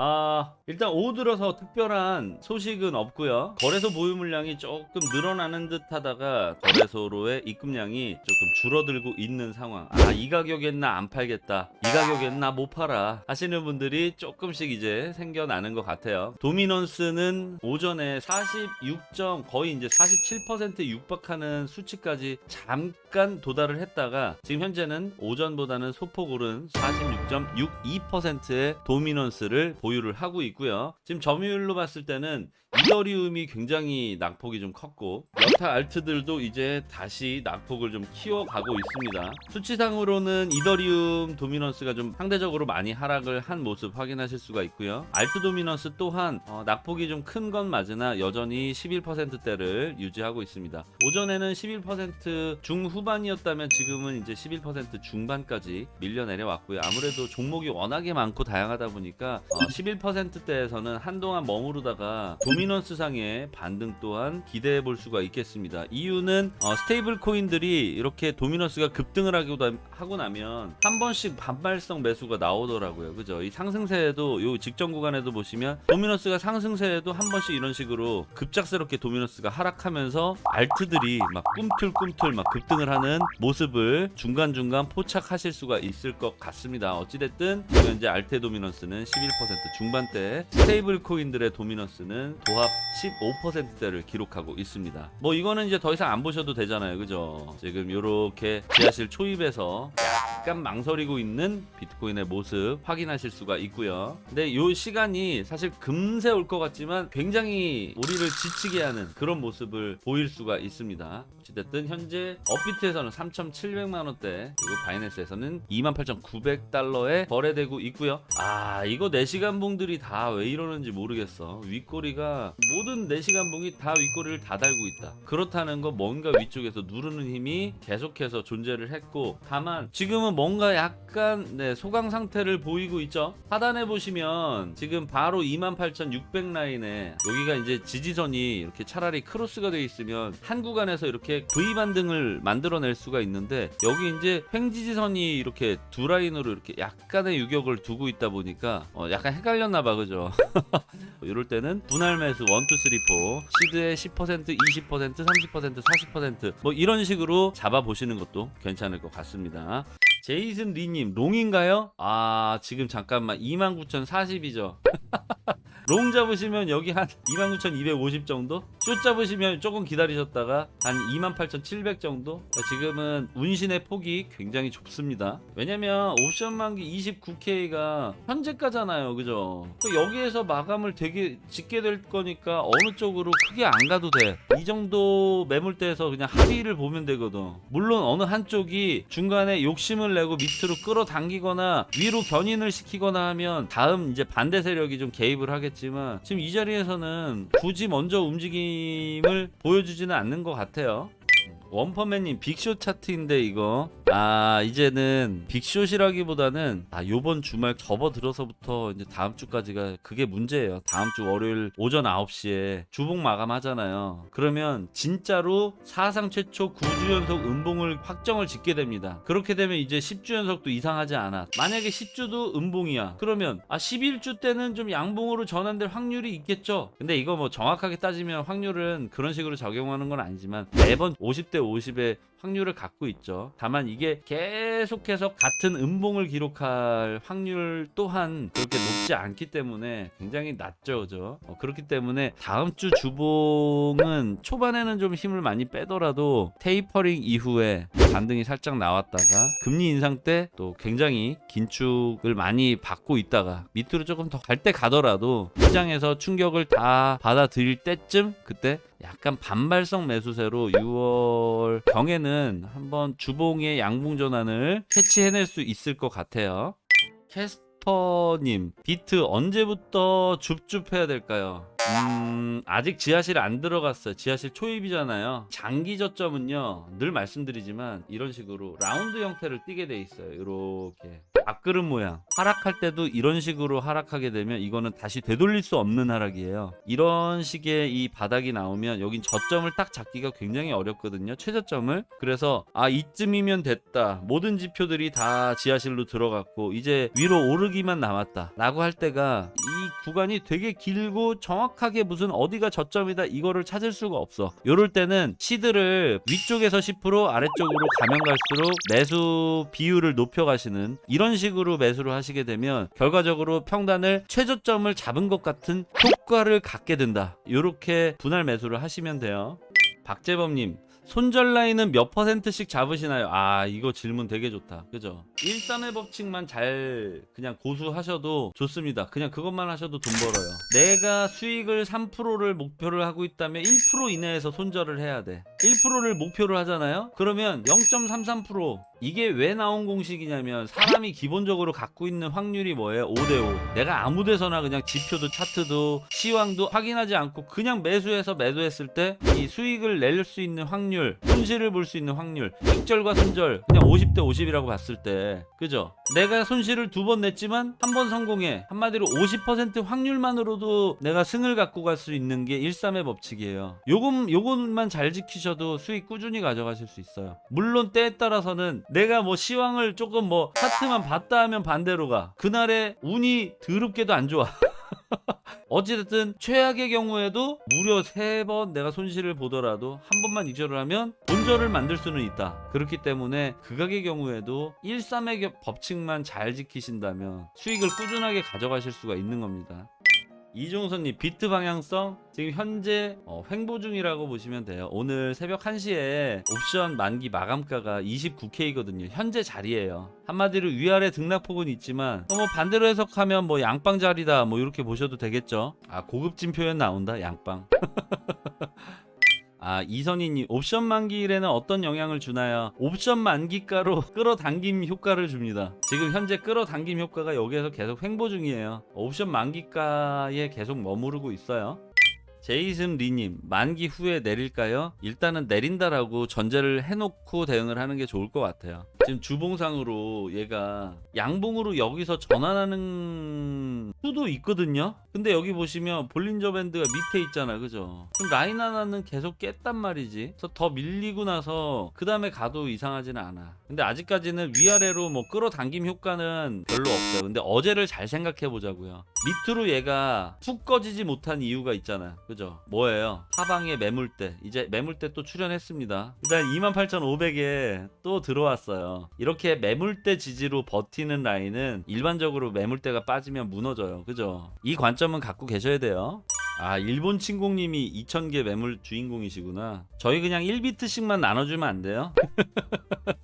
아 일단 오후 들어서 특별한 소식은 없고요. 거래소 보유 물량이 조금 늘어나는 듯 하다가 거래소로의 입금량이 조금 줄어들고 있는 상황. 아 이 가격엔 나 안 팔겠다. 이 가격엔 나 못 팔아. 하시는 분들이 조금씩 이제 생겨나는 것 같아요. 도미넌스는 오전에 46점 거의 이제 47% 육박하는 수치까지 잠깐 도달을 했다가 지금 현재는 오전보다는 소폭 오른 46.62%의 도미넌스를 보 유를 하고 있고요. 지금 점유율로 봤을 때는 이더리움이 굉장히 낙폭이 좀 컸고 여타 알트들도 이제 다시 낙폭을 좀 키워가고 있습니다. 수치상으로는 이더리움 도미넌스가 좀 상대적으로 많이 하락을 한 모습 확인하실 수가 있고요. 알트 도미넌스 또한 어, 낙폭이 좀 큰 건 맞으나 여전히 11%대를 유지하고 있습니다. 오전에는 11% 중후반이었다면 지금은 이제 11% 중반까지 밀려 내려왔고요. 아무래도 종목이 워낙에 많고 다양하다 보니까 어, 11%대에서는 한동안 머무르다가 도미넌스 상의 반등 또한 기대해 볼 수가 있겠습니다. 이유는 어, 스테이블 코인들이 이렇게 도미넌스가 급등을 나- 하고 나면 한 번씩 반발성 매수가 나오더라고요. 그죠? 이 상승세에도 요 직전 구간에도 보시면 도미넌스가 상승세에도 한 번씩 이런 식으로 급작스럽게 도미넌스가 하락하면서 알트들이 막 꿈틀꿈틀 막 급등을 하는 모습을 중간중간 포착하실 수가 있을 것 같습니다. 어찌됐든 현재 알테 도미넌스는 11% 중반대, 스테이블 코인들의 도미넌스는 도합 15%대를 기록하고 있습니다. 뭐 이거는 이제 더 이상 안 보셔도 되잖아요. 그죠? 지금 요렇게 지하실 초입에서 약간 망설이고 있는 비트코인의 모습 확인하실 수가 있고요. 근데 요 시간이 사실 금세 올 것 같지만 굉장히 우리를 지치게 하는 그런 모습을 보일 수가 있습니다. 어찌됐든 현재 업비트에서는 3,700만 원대 그리고 바이낸스에서는 28,900달러에 거래되고 있고요. 아 이거 4시간 봉들이 다 왜 이러는지 모르겠어. 윗꼬리가 모든 4시간 봉이 다 윗꼬리를 다 달고 있다. 그렇다는 건 뭔가 위쪽에서 누르는 힘이 계속해서 존재를 했고 다만 지금은 뭔가 약간 네, 소강 상태를 보이고 있죠. 하단에 보시면 지금 바로 28,600 라인에 여기가 이제 지지선이 이렇게 차라리 크로스가 되어 있으면 한 구간에서 이렇게 V 반등을 만들어낼 수가 있는데 여기 이제 횡지지선이 이렇게 두 라인으로 이렇게 약간의 유격을 두고 있다 보니까 어, 약간 헷갈렸나 봐 그죠? 이럴 때는 분할 매수 1, 2, 3, 4 시드의 10%, 20%, 30%, 40%뭐 이런 식으로 잡아 보시는 것도 괜찮을 것 같습니다. 제이슨 리님 롱인가요? 아 지금 잠깐만 29,040이죠. 롱 잡으시면 여기 한 29,250 정도? 숏 잡으시면 조금 기다리셨다가 한 28,700 정도? 그러니까 지금은 운신의 폭이 굉장히 좁습니다. 왜냐면 옵션 만기 29K가 현재가잖아요. 그죠? 그 여기에서 마감을 되게 짓게 될 거니까 어느 쪽으로 크게 안 가도 돼. 이 정도 매물대에서 그냥 합의를 보면 되거든. 물론 어느 한쪽이 중간에 욕심을 내고 밑으로 끌어당기거나 위로 견인을 시키거나 하면 다음 이제 반대 세력이 좀 개입을 하겠지만 지금 이 자리에서는 굳이 먼저 움직임을 보여주지는 않는 것 같아요. 원퍼맨님 빅쇼 차트인데 이거 아 이제는 빅쇼이라기보다는 아 요번 주말 접어들어서부터 이제 다음 주까지가 그게 문제예요. 다음 주 월요일 오전 9시에 주봉 마감하잖아요. 그러면 진짜로 사상 최초 9주 연속 음봉을 확정을 짓게 됩니다. 그렇게 되면 이제 10주 연속도 이상하지 않아. 만약에 10주도 음봉이야. 그러면 아 11주 때는 좀 양봉으로 전환될 확률이 있겠죠? 근데 이거 뭐 정확하게 따지면 확률은 그런 식으로 적용하는 건 아니지만 매번 50대 50의 확률을 갖고 있죠. 다만 이게 계속해서 같은 음봉을 기록할 확률 또한 그렇게 높지 않기 때문에 굉장히 낮죠, 그죠? 어, 그렇기 때문에 다음 주 주봉은 초반에는 좀 힘을 많이 빼더라도 테이퍼링 이후에 반등이 살짝 나왔다가 금리 인상 때 또 굉장히 긴축을 많이 받고 있다가 밑으로 조금 더 갈 때 가더라도 시장에서 충격을 다 받아들일 때쯤 그때 약간 반발성 매수세로 6월 경에는 한번 주봉의 양봉 전환을 캐치해낼 수 있을 것 같아요. 캐스퍼님, 비트 언제부터 줍줍해야 될까요? 음, 아직 지하실 안 들어갔어요. 지하실 초입이잖아요. 장기 저점은요, 늘 말씀드리지만 이런 식으로 라운드 형태를 띠게 돼 있어요. 이렇게. 밥그릇 모양. 하락할 때도 이런 식으로 하락하게 되면 이거는 다시 되돌릴 수 없는 하락이에요. 이런 식의 이 바닥이 나오면 여긴 저점을 딱 잡기가 굉장히 어렵거든요. 최저점을. 그래서 아, 이쯤이면 됐다. 모든 지표들이 다 지하실로 들어갔고 이제 위로 오르기만 남았다. 라고 할 때가 이 구간이 되게 길고 정확하게 무슨 어디가 저점이다 이거를 찾을 수가 없어. 요럴 때는 시드를 위쪽에서 10% 아래쪽으로 가면 갈수록 매수 비율을 높여 가시는 이런 식으로 매수를 하시게 되면 결과적으로 평단을 최저점을 잡은 것 같은 효과를 갖게 된다. 요렇게 분할 매수를 하시면 돼요. 박재범님 손절 라인은 몇 퍼센트씩 잡으시나요? 아 이거 질문 되게 좋다 그죠? 1, 3의 법칙만 잘 그냥 고수하셔도 좋습니다 그냥 그것만 하셔도 돈 벌어요 내가 수익을 3%를 목표를 하고 있다면 1% 이내에서 손절을 해야 돼 1%를 목표를 하잖아요? 그러면 0.33% 이게 왜 나온 공식이냐면 사람이 기본적으로 갖고 있는 확률이 뭐예요? 5대5 내가 아무 데서나 그냥 지표도 차트도 시황도 확인하지 않고 그냥 매수해서 매도했을 때 이 수익을 낼 수 있는 확률 손실을 볼 수 있는 확률 익절과 손절 그냥 50대 50이라고 봤을 때 그죠? 내가 손실을 두 번 냈지만 한 번 성공해 한마디로 50% 확률만으로도 내가 승을 갖고 갈 수 있는 게 1, 3의 법칙이에요. 요건, 요것만 잘 지키셔도 수익 꾸준히 가져가실 수 있어요. 물론 때에 따라서는 내가 뭐 시황을 조금 뭐 차트만 봤다 하면 반대로 가. 그날의 운이 더럽게도 안 좋아 어찌됐든 최악의 경우에도 무려 세 번 내가 손실을 보더라도 한 번만 익절을 하면 본절을 만들 수는 있다. 그렇기 때문에 극악의 경우에도 1, 3의 법칙만 잘 지키신다면 수익을 꾸준하게 가져가실 수가 있는 겁니다. 이종선님 비트 방향성 지금 현재 어, 횡보 중이라고 보시면 돼요. 오늘 새벽 1시에 옵션 만기 마감가가 29K거든요. 현재 자리예요. 한마디로 위아래 등락폭은 있지만 어, 뭐 반대로 해석하면 뭐 양빵 자리다 뭐 이렇게 보셔도 되겠죠. 아 고급진 표현 나온다 양빵. 아 이선희님 옵션 만기일에는 어떤 영향을 주나요? 옵션 만기가로 끌어당김 효과를 줍니다. 지금 현재 끌어당김 효과가 여기에서 계속 횡보 중이에요. 옵션 만기가에 계속 머무르고 있어요. 제이슨 리님 만기 후에 내릴까요? 일단은 내린다라고 전제를 해놓고 대응을 하는 게 좋을 것 같아요. 지금 주봉상으로 얘가 양봉으로 여기서 전환하는 수도 있거든요. 근데 여기 보시면 볼린저 밴드가 밑에 있잖아, 그죠? 그럼 라인 하나는 계속 깼단 말이지. 그래서 더 밀리고 나서 그 다음에 가도 이상하지는 않아. 근데 아직까지는 위아래로 뭐 끌어당김 효과는 별로 없어요. 근데 어제를 잘 생각해 보자고요. 밑으로 얘가 푹 꺼지지 못한 이유가 있잖아. 그죠? 뭐예요? 하방에 매물대. 이제 매물대 또 출연했습니다. 일단 28,500에 또 들어왔 이렇게 매물대 지지로 버티는 라인은 일반적으로 매물대가 빠지면 무너져요. 그죠? 이 관점은 갖고 계셔야 돼요. 아 일본 친공님이 2000개 매물 주인공이시구나 저희 그냥 1비트씩만 나눠주면 안 돼요?